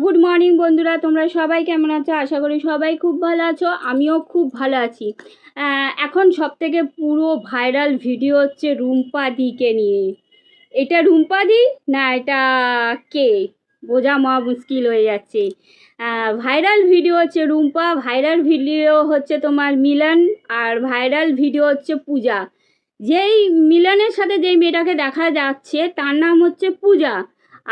Good morning বন্ধুরা, তোমরা সবাই কেমন আছো? আশা করি সবাই খুব ভালো আছো, আমিও খুব ভালো আছি। এখন সব থেকে পুরো ভাইরাল ভিডিও হচ্ছে রুম্পা দিকে নিয়ে। এটা রুম্পা দি না এটা কে? বোঝা মা মুশকিল হয়ে যাচ্ছে। ভাইরাল ভিডিও হচ্ছে রুম্পা, ভাইরাল ভিডিও হচ্ছে তোমার মিলন, আর ভাইরাল ভিডিও হচ্ছে পূজা। যেই মিলনের সাথে যেই মেয়েটাকে দেখা যাচ্ছে, তার নাম হচ্ছে পূজা,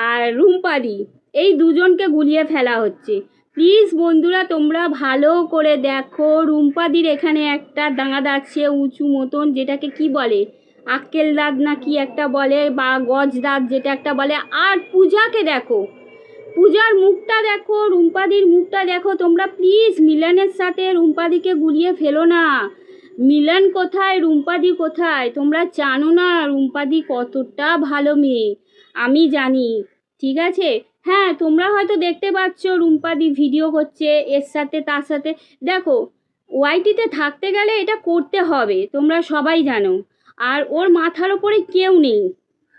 আর রুম্পাদি এই দুজনকে গুলিয়ে ফেলা হচ্ছে। প্লিজ বন্ধুরা, তোমরা ভালো করে দেখো। রুম্পাদির এখানে একটা দাঁত আছে উঁচু মতন, যেটাকে কি বলে? আক্কেল দাঁত না কি একটা বলে? বা গজ দাঁত যেটা একটা বলে? আর পূজাকে দেখো। পূজার মুখটা দেখো, রুম্পাদির মুখটা দেখো। তোমরা প্লিজ মিলনের সাথে রুম্পাদিকে গুলিয়ে ফেলো না। মিলন কোথায়? রুম্পাদি কোথায়? তোমরা জানো না রুম্পাদি কতটা ভালো মেয়ে। আমি জানি, ঠিক আছে? হ্যাঁ তোমরা হয়তো দেখতে পাচ্ছ রুম্পাদি ভিডিও করছে এর সাথে তার সাথে। দেখো, ওয়াইটিতে থাকতে গেলে এটা করতে হবে, তোমরা সবাই জানো। আর ওর মাথার ওপরে কেউ নেই।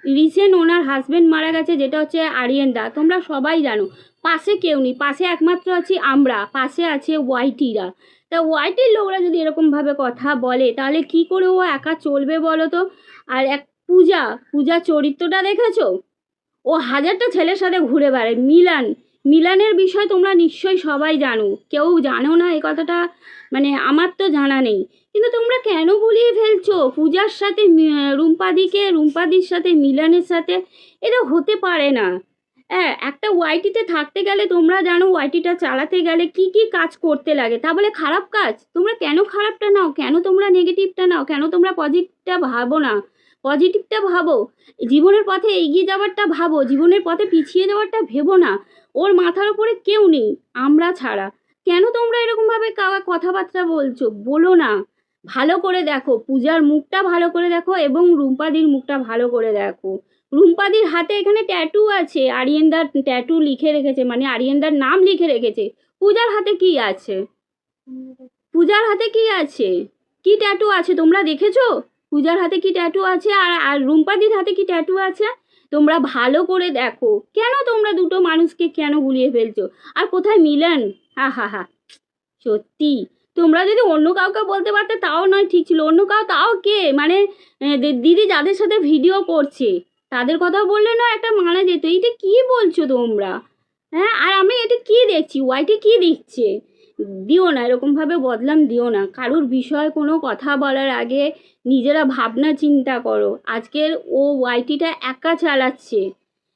রিসেন্ট ওনার হাজবেন্ড মারা গেছে, যেটা হচ্ছে আরিয়ান দা তোমরা সবাই জানো। পাশে কেউ নেই, পাশে একমাত্র আছি আমরা, পাশে আছে ওয়াইটিরা। তা ওয়াইটির লোকরা যদি এরকমভাবে কথা বলে, তাহলে কি করে ও একা চলবে বলো তো? আর এক পূজা পূজা চরিত্রটা দেখেছ? ও হাজারটা ছেলের সাথে ঘুরে বেড়ায়। মিলান, মিলানের বিষয় তোমরা নিশ্চয়ই সবাই জানো। কেউ জানো না এই কথাটা মানে আমার তো জানা নেই। কিন্তু তোমরা কেন ভুলিয়ে ফেলছো? পূজার সাথে রুম্পাদিকে, রুম্পাদির সাথে, মিলানের সাথে? এটা হতে পারে না। হ্যাঁ একটা ওয়াইটিতে থাকতে গেলে তোমরা জানো ওয়াইটিটা চালাতে গেলে কি কি কাজ করতে লাগে। তা বলে খারাপ কাজ? তোমরা কেন খারাপটা নাও? কেন তোমরা নেগেটিভটা নাও? কেন তোমরা পজিটিভটা ভাবো না? পজিটিভটা ভাবো। জীবনের পথে এগিয়ে যাওয়ারটা ভাবো। জীবনের পথে পিছিয়ে যাওয়ারটা ভেবো না। ওর মাথার উপরে কেউ নেই, আমরা ছাড়া। কেন তোমরা এরকমভাবে কাওয়া কথাবার্তা বলছো? বলো না। ভালো করে দেখো। পূজার মুখটা ভালো করে দেখো এবং রুম্পাদির মুখটা ভালো করে দেখো। রুম্পাদির হাতে এখানে ট্যাটু আছে। আরিয়েন্দার ট্যাটু লিখে রেখেছে। মানে আরিয়েন্দার নাম লিখে রেখেছে। পূজার হাতে কি আছে? পূজার হাতে কি আছে? কি ট্যাটু আছে? তোমরা দেখেছ? পূজার হাতে কি ট্যাটু আছে? আর আর রুম্পাদির হাতে কি ট্যাটু আছে? তোমরা ভালো করে দেখো। কেন তোমরা দুটো মানুষকে কেন গুলিয়ে ফেলছো? আর কোথায় মিলন? হা হা হা। সত্যি। তোমরা যদি অন্য কাউকে বলতে পারতে, তাও নয়, ঠিক ছিল। অন্য কাউ, তাও কে? মানে দিদি যাদের সাথে ভিডিও করছে, তাদের কথা বললে না একটা মানা যেত। এইটা কি বলছো তোমরা? হ্যাঁ আর আমি এটা কি দেখছি? ওয়াইটি কি দিচ্ছে? দিও না, এরকমভাবে বদলাম দিও না। কারুর বিষয়ে কোনো কথা বলার আগে নিজেরা ভাবনা চিন্তা করো। আজকের ও ওয়াইটিটা একা চালাচ্ছে।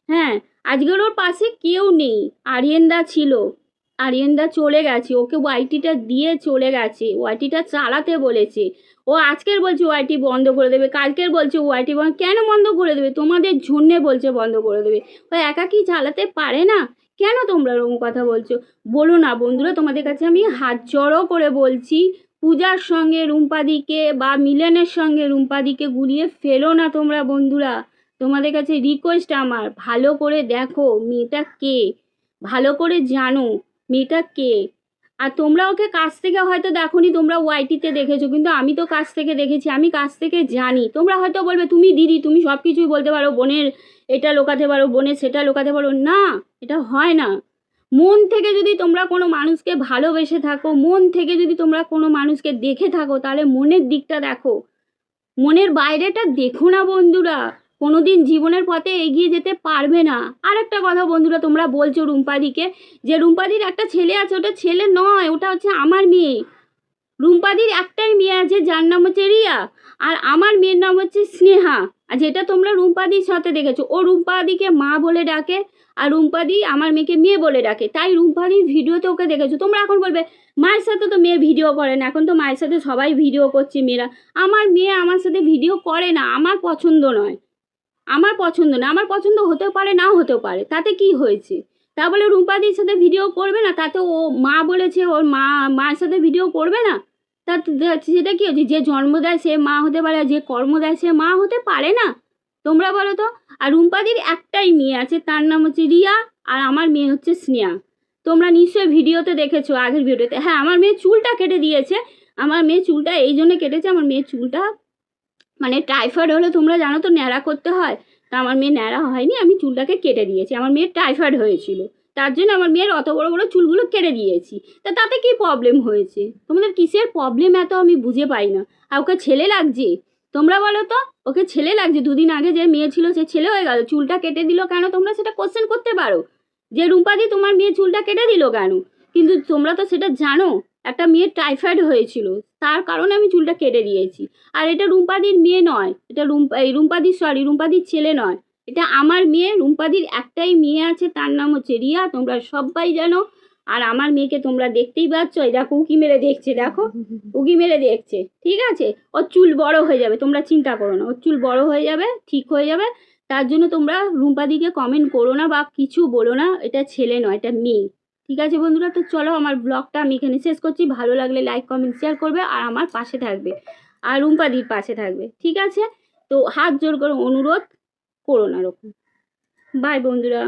হ্যাঁ আজকের ওর পাশে কেউ নেই। আরিয়েনদা ছিল। আরিয়েনদা চলে গেছে। ওকে ওয়াইটিটা দিয়ে চলে গেছে। ওয়াইটিটা চালাতে বলেছে। ও আজকের বলছে ওয়াইটি বন্ধ করে দেবে, কালকের বলছে ওয়াইটি বন্ধ, কেন বন্ধ করে দেবে? তোমাদের জন্যে বলছে বন্ধ করে দেবে। ও একা কি চালাতে পারে না? কেন তোমরা ওরকম কথা বলছো? বলো না বন্ধুরা, তোমাদের কাছে আমি হাত জড়ো করে বলছি, পূজার সঙ্গে রুম্পাদিকে বা মিলনের সঙ্গে রুম্পাদিকে গুলিয়ে ফেলো না তোমরা বন্ধুরা। তোমাদের কাছে রিকোয়েস্ট আমার, ভালো করে দেখো মেয়েটা কে, ভালো করে জানো মেয়েটা কে। আর তোমরা ওকে কাছ থেকে হয়তো দেখোনি, তোমরা ওয়াইটিতে দেখেছ, কিন্তু আমি তো কাছ থেকে দেখেছি, আমি কাছ থেকে জানি। তোমরা হয়তো বলবে, তুমি দিদি, তুমি সব কিছুই বলতে পারো, বোনের এটা লোকাতে পারো, বোনের সেটা লোকাতে পারো। না এটা হয় না। মন থেকে যদি তোমরা কোনো মানুষকে ভালোবেসে থাকো, মন থেকে যদি তোমরা কোনো মানুষকে দেখে থাকো, তাহলে মনের দিকটা দেখো। মনের বাইরেটা দেখো না বন্ধুরা। কোনো দিন জীবনের পথে এগিয়ে যেতে পারবে না। আর একটা কথা বন্ধুরা, তোমরা বলছো রুম্পাদিকে যে, রুম্পাদির একটা ছেলে আছে, ওটা ছেলে নয়, ওটা হচ্ছে আমার মেয়ে। রুম্পাদির একটাই মেয়ে আছে, যার নাম হচ্ছে রিয়া, আর আমার মেয়ের নাম হচ্ছে স্নেহা। আর যেটা তোমরা রুম্পাদির সাথে দেখেছ, ও রুম্পাদিকে মা বলে ডাকে, আর রুম্পাদি আমার মেয়েকে মেয়ে বলে ডাকে। তাই রুম্পাদির ভিডিওতে ওকে দেখেছ। তোমরা এখন বলবে, মায়ের সাথে তো মেয়ে ভিডিও করে না, এখন তো মায়ের সাথে সবাই ভিডিও করছে মেয়েরা। আমার মেয়ে আমার সাথে ভিডিও করে না, আমার পছন্দ নয়। আমার পছন্দ না, আমার পছন্দ হতেও পারে, নাও হতেও পারে। তাতে কি হয়েছে? তা বলে রুম্পাদির সাথে ভিডিও করবে না? তাতে ও মা বলেছে, ওর মা মায়ের সাথে ভিডিও করবে না? তাতে সেটা কি হচ্ছে? যে জন্ম দেয় সে মা হতে পারে, যে কর্ম দেয় সে মা হতে পারে না? তোমরা বলো তো? আর রুম্পাদির একটাই মেয়ে আছে, তার নাম হচ্ছে রিয়া, আর আমার মেয়ে হচ্ছে স্নেহা। তোমরা নিশ্চয়ই ভিডিওতে দেখেছ আগের ভিডিওতে। হ্যাঁ আমার মেয়ে চুলটা কেটে দিয়েছে। আমার মেয়ে চুলটা এই জন্য কেটেছে, আমার মেয়ের চুলটা মানে টাইফয়েড হলে তোমরা জানো তো, ন্যাড়া করতে হয়। তা আমার মেয়ে ন্যাড়া হয়নি, আমি চুলটাকে কেটে দিয়েছি। আমার মেয়ের টাইফয়েড হয়েছিল। তার জন্য আমার মেয়ের অত বড় বড় চুলগুলো কেটে দিয়েছি। তা তাতে কি প্রবলেম হয়েছে? তোমাদের কিসের প্রবলেম এত আমি বুঝে পাই না। আর ওকে ছেলে লাগছে? তোমরা বলো তো, ওকে ছেলে লাগছে? দুদিন আগে যে মেয়ে ছিল, সে ছেলে হয়ে গেল। চুলটা কেটে দিল কেন? তোমরা সেটা কোশ্চেন করতে পারো। যে রুম্পাদি তোমার মেয়ে চুলটা কেটে দিল কেন? কিন্তু তোমরা তো সেটা জানো। একটা মেয়ের টাইফয়েড হয়েছিল। তার কারণে আমি চুলটা কেটে দিয়েছি। আর এটা রুম্পাদির মেয়ে নয়। এটা রুম্পা এই রুম্পাদির সরি রুম্পাদির ছেলে নয়। এটা আমার মেয়ে, রুম্পাদির একটাই মেয়ে আছে, তার নাম হচ্ছে রিয়া। তোমরা সবাই জানো। আর আমার মেয়েকে তোমরা দেখতেই পাচ্ছ। এই দেখো, উকি মেরে দেখছে, দেখো। উকি মেরে দেখছে। ঠিক আছে? ওর চুল বড় হয়ে যাবে, তোমরা চিন্তা করো না। ওর চুল বড় হয়ে যাবে, ঠিক হয়ে যাবে। তার জন্য তোমরা রুম্পাদিকে কমেন্ট করো না বা কিছু বলো না। এটা ছেলে নয়, এটা মেয়ে। ঠিক আছে বন্ধুরা, তো চলো আমার ব্লগটা আমি এখানে শেষ করছি। ভালো লাগলে লাইক কমেন্ট শেয়ার করবে আর আমার পাশে থাকবে। আর রুম্পাদির পাশে থাকবে, ঠিক আছে? তো হাত জোর করে অনুরোধ করো না ওরকম বাই বন্ধুরা।